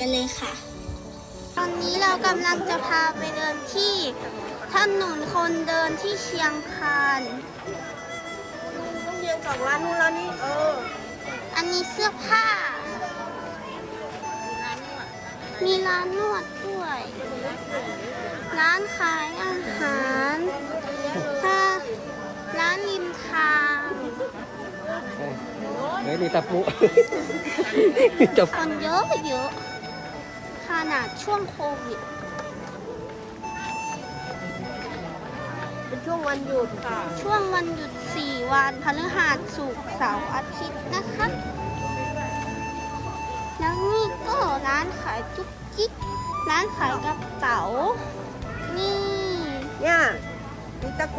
กันเลยค่ะ ตอนนี้เรากำลังจะพาไปเดินที่ถนนคนเดินที่เชียงคานต้องเรียนจากร้านนู้นร้านนี้เออ อันนี้เสื้อผ้า มีร้านนวดด้วย ร้านขายอาหารถ้าร้านริมทางเฮ้ยนี่ตะปุจบคนเยอะเยอะข นาดช่วงโควิด เป็นช่วงวันหยุดค่ะ ช่วงวันหยุด 4 วันพฤหัสศุกร์เสาร์อาทิตย์นะคะ แล้วนี่ก็ร้านขายจุ๊กจิ๊ก ร้านขายกระเป๋า นี่ เนี่ยมีตะโข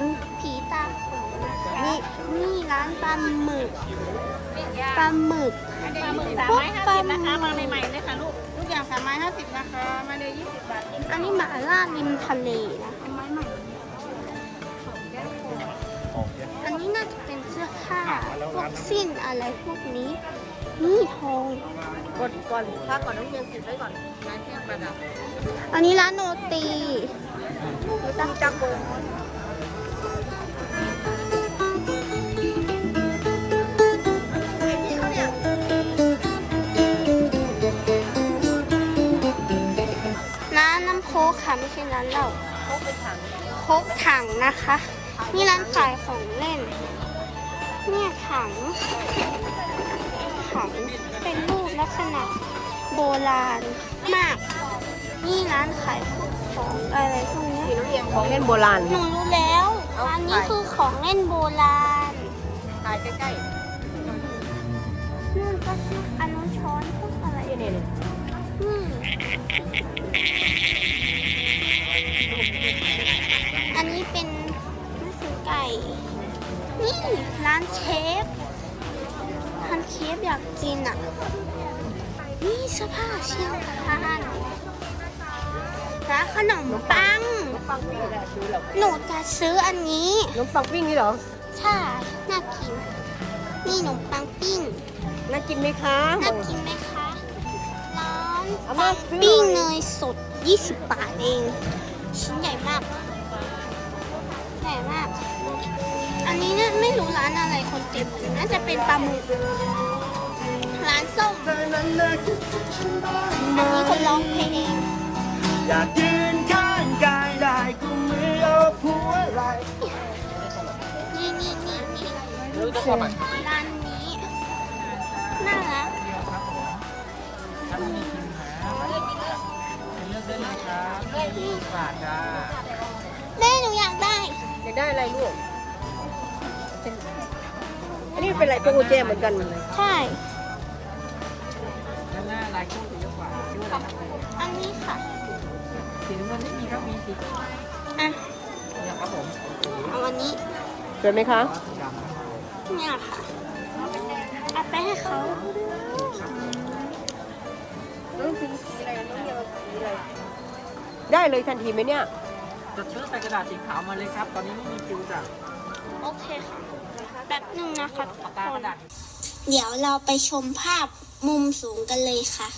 น ผีตาโขนนะคะนี่ นี่ร้านปลาหมึก ปลาหมึก ปลาหมึกสามไม้ห้าสิบนะคะมาใหม่ๆเลยค่ะลูกทุ กอย่างสามไม้ห้าสิบนะคะ มาเลยยี่สิบบาทอันนี้หมาล่าริมทะเลนะคะอันนี้น่าจะเป็นเสื้อผ้าพวกสิ้นอะไรพวกนี้ นี่ทองกดก่อนพักก่อนต้องเรียนติดไว้ก่อนร้านเครื่องประดับ อันนี้ร้านโนตีมีตะตะโข ร้านเหล้าพกเป็นถังโค้กถังนะคะ นี่ร้านขายของเล่น เนี่ยถัง ถังเป็นรูปลักษณะโบราณมาก นี่ร้านขายพวกของอะไรพวกเนี้ยมีน้องเรียนของเล่นโบราณ หนูรู้แล้วเอาร้านนี้ไปคือของเล่นโบราณถ่ายใกล้นู่นก็อันนู้นช้อนพวกอะไรๆนี่นี่ อืมอันนี้เป็นหนังสือไก่ นี่ร้านเชฟร้านเคฟอยากกินอะ นี่เสื้อผ้าเชียงคานร้านขนมปัง ปังปิ้งแหละซื้อหรอหนูจะซื้ออันนี้น้องปังปิ้งนี่เหรอ ใช่ น่ากิน นี่ขนมปังปิ้ง น่ากินไหมคะ น่ากินไหมคะ ร้านเอาปัมางซื้อปิ้งหน่เนอยยสด 20 บาทเอง ชิ้นใหญ่มาก ใหญ่มาก อันนี้เนี่ยไม่รู้ร้านอะไรคนเต็มเลยน่าจะเป็นปลาหมึกร้านส้มอันนี้คนร้องเพลงอยากยืนข้างกายได้กุมมือเอาผัวไหลนี่นี่นี่นี่ร้านนี้น่ บาทจ้าแม่หนูอยากได้ อยากได้อะไรลูกอันนี้เป็นอะไรตัวกุญแจเหมือนกันใช่ ด้านหน้าลายคู่จะเยอะกว่าชื่ออะไรครับอันนี้ค่ะ สีน้ำเงินไม่มีครับ มีสีอะ เนี่ยครับผมเอาอันนี้สวยไหมคะสีดำเนี่ยค่ะเอาไปให้เขา น้องสีสีอะไรน้องเรียกว่าสีอะไร ได้เลยทันทีไหมเนี่ยจดชื่อใส่กระดาษสีขาวมาเลยครับ ตอนนี้ไม่มีคิวจ้ะโอเคค่ะแป๊บหนึ่งนะคะทุปากกกาคกนระดาษเดี๋ยวเราไปชมภาพมุมสูงกันเลยค่ะ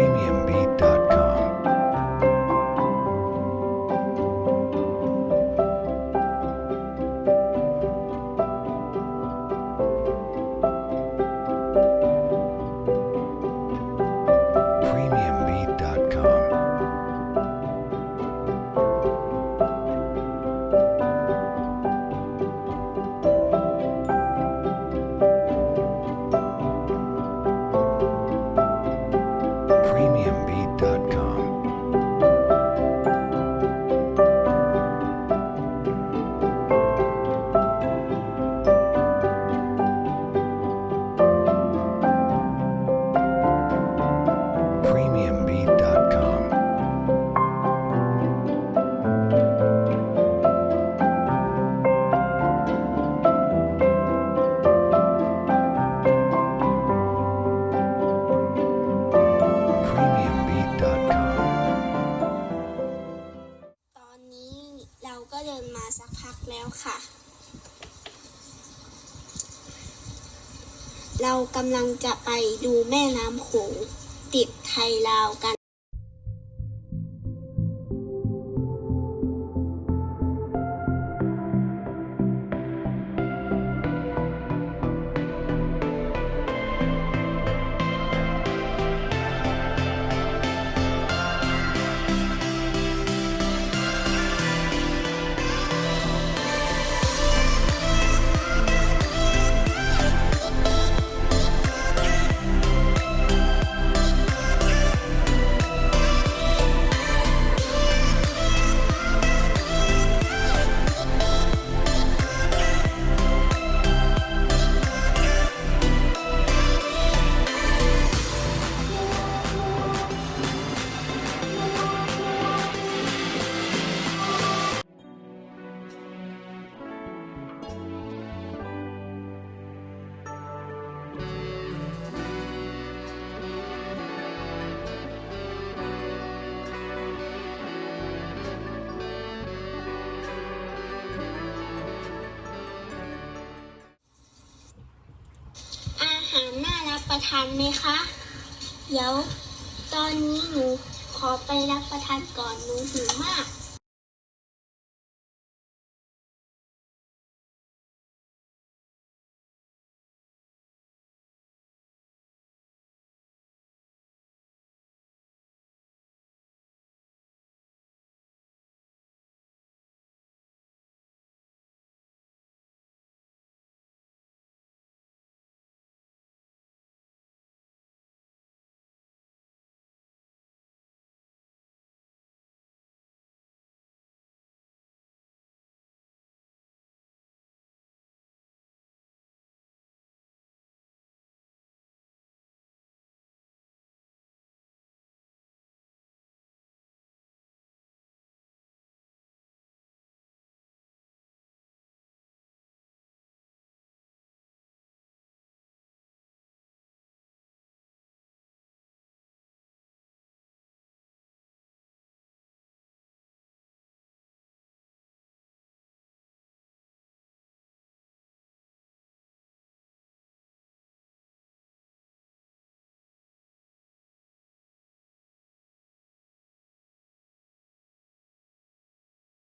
premium beat. เรากำลังจะไปดูแม่น้ำโขงติดไทยลาวกัน ประทานไหมคะ เดี๋ยว ตอนนี้หนูขอไปรับประทานก่อนหนูหิวมาก